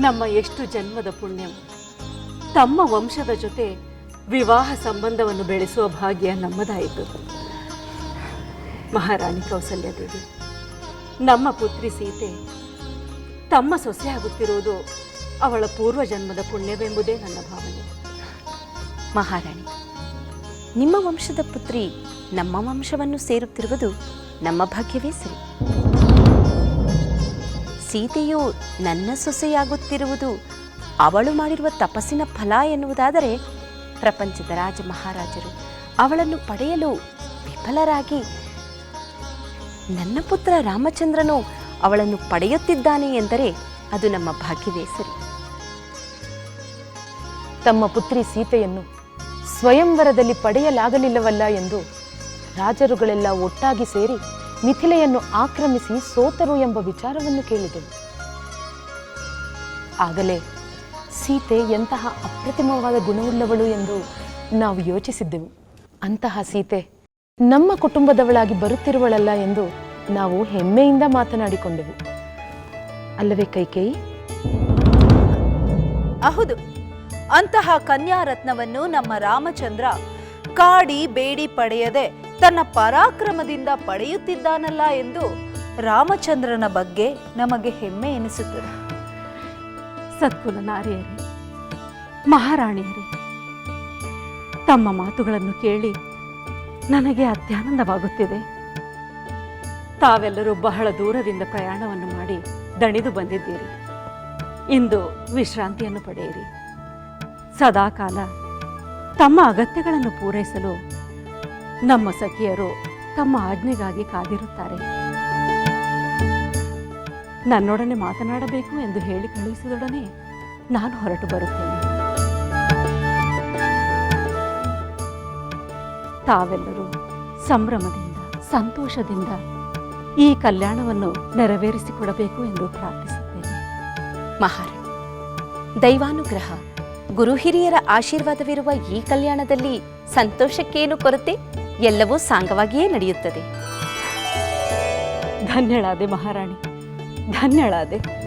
ನಮ್ಮ ಎಷ್ಟು ಜನ್ಮದ ಪುಣ್ಯವು ತಮ್ಮ ವಂಶದ ಜೊತೆ ವಿವಾಹ ಸಂಬಂಧವನ್ನು ಬೆಳೆಸುವ ಭಾಗ್ಯ ನಮ್ಮದಾಯಿತು. ಮಹಾರಾಣಿ ಕೌಸಲ್ಯದೇವಿ ನಮ್ಮ ಪುತ್ರಿ ಸೀತೆ, ತಮ್ಮ ಸೊಸೆಯಾಗುತ್ತಿರುವುದು ಅವಳ ಪೂರ್ವ ಜನ್ಮದ ಪುಣ್ಯವೆಂಬುದೇ ನನ್ನ ಭಾವನೆ. ಮಹಾರಾಣಿ, ನಿಮ್ಮ ವಂಶದ ಪುತ್ರಿ ನಮ್ಮ ವಂಶವನ್ನು ಸೇರುತ್ತಿರುವುದು ನಮ್ಮ ಭಾಗ್ಯವೇ ಸರಿ. ಸೀತೆಯು ನನ್ನ ಸೊಸೆಯಾಗುತ್ತಿರುವುದು ಅವಳು ಮಾಡಿರುವ ತಪಸ್ಸಿನ ಫಲ ಎನ್ನುವುದಾದರೆ ಪ್ರಪಂಚದ ರಾಜ ಮಹಾರಾಜರು ಅವಳನ್ನು ಪಡೆಯಲು ವಿಫಲರಾಗಿ ನನ್ನ ಪುತ್ರ ರಾಮಚಂದ್ರನು ಅವಳನ್ನು ಪಡೆಯುತ್ತಿದ್ದಾನೆ ಎಂದರೆ ಅದು ನಮ್ಮ ಭಾಗ್ಯವೇ ಸರಿ. ತಮ್ಮ ಪುತ್ರಿ ಸೀತೆಯನ್ನು ಸ್ವಯಂವರದಲ್ಲಿ ಪಡೆಯಲಾಗಲಿಲ್ಲವಲ್ಲ ಎಂದು ರಾಜರುಗಳೆಲ್ಲ ಒಟ್ಟಾಗಿ ಸೇರಿ ಮಿಥಿಲೆಯನ್ನು ಆಕ್ರಮಿಸಿ ಸೋತರು ಎಂಬ ವಿಚಾರವನ್ನು ಕೇಳಿದೆವು ಆಗಲೇ ಸೀತೆ ಎಂತಹ ಅಪ್ರತಿಮವಾದ ಗುಣವುಳ್ಳವಳು ಎಂದು ನಾವು ಯೋಚಿಸಿದ್ದೆವು. ಅಂತಹ ಸೀತೆ ನಮ್ಮ ಕುಟುಂಬದವಳಾಗಿ ಬರುತ್ತಿರುವಳಲ್ಲ ಎಂದು ನಾವು ಹೆಮ್ಮೆಯಿಂದ ಮಾತನಾಡಿಕೊಂಡೆವು. ಅಲ್ಲವೇ ಕೈಕೇಯಿ? ಹೌದು. ಅಂತಹ ಕನ್ಯಾರತ್ನವನ್ನು ನಮ್ಮ ರಾಮಚಂದ್ರ ಕಾಡಿ ಬೇಡಿ ಪಡೆಯದೆ ತನ್ನ ಪರಾಕ್ರಮದಿಂದ ಪಡೆಯುತ್ತಿದ್ದಾನಲ್ಲ ಎಂದು ರಾಮಚಂದ್ರನ ಬಗ್ಗೆ ನಮಗೆ ಹೆಮ್ಮೆ ಎನಿಸುತ್ತದೆ. ಸತ್ಕುಲ ನಾರಿಯರೇ, ಮಹಾರಾಣಿಯರೇ, ತಮ್ಮ ಮಾತುಗಳನ್ನು ಕೇಳಿ ನನಗೆ ಅತ್ಯಾನಂದವಾಗುತ್ತಿದೆ. ತಾವೆಲ್ಲರೂ ಬಹಳ ದೂರದಿಂದ ಪ್ರಯಾಣವನ್ನು ಮಾಡಿ ದಣಿದು ಬಂದಿದ್ದೀರಿ. ಇಂದು ವಿಶ್ರಾಂತಿಯನ್ನು ಪಡೆಯಿರಿ. ಸದಾಕಾಲ ತಮ್ಮ ಅಗತ್ಯಗಳನ್ನು ಪೂರೈಸಲು ನಮ್ಮ ಸಖಿಯರು ತಮ್ಮ ಆಜ್ಞೆಗಾಗಿ ಕಾದಿರುತ್ತಾರೆ. ನನ್ನೊಡನೆ ಮಾತನಾಡಬೇಕು ಎಂದು ಹೇಳಿ ಕಳುಹಿಸಿದೊಡನೆ ನಾನು ಹೊರಟು ಬರುತ್ತೇನೆ. ತಾವೆಲ್ಲರೂ ಸಂಭ್ರಮದಿಂದ, ಸಂತೋಷದಿಂದ ಈ ಕಲ್ಯಾಣವನ್ನು ನೆರವೇರಿಸಿಕೊಡಬೇಕು ಎಂದು ಪ್ರಾರ್ಥಿಸುತ್ತೇನೆ. ಮಹಾರಾಣಿ ದೈವಾನುಗ್ರಹ ಗುರು ಹಿರಿಯರ ಆಶೀರ್ವಾದವಿರುವ ಈ ಕಲ್ಯಾಣದಲ್ಲಿ ಸಂತೋಷಕ್ಕೇನು ಕೊರತೆ ಎಲ್ಲವೂ ಸಾಂಗವಾಗಿಯೇ ನಡೆಯುತ್ತದೆ. ಧನ್ಯಳಾದೆ ಮಹಾರಾಣಿ ಧನ್ಯಳಾದೆ.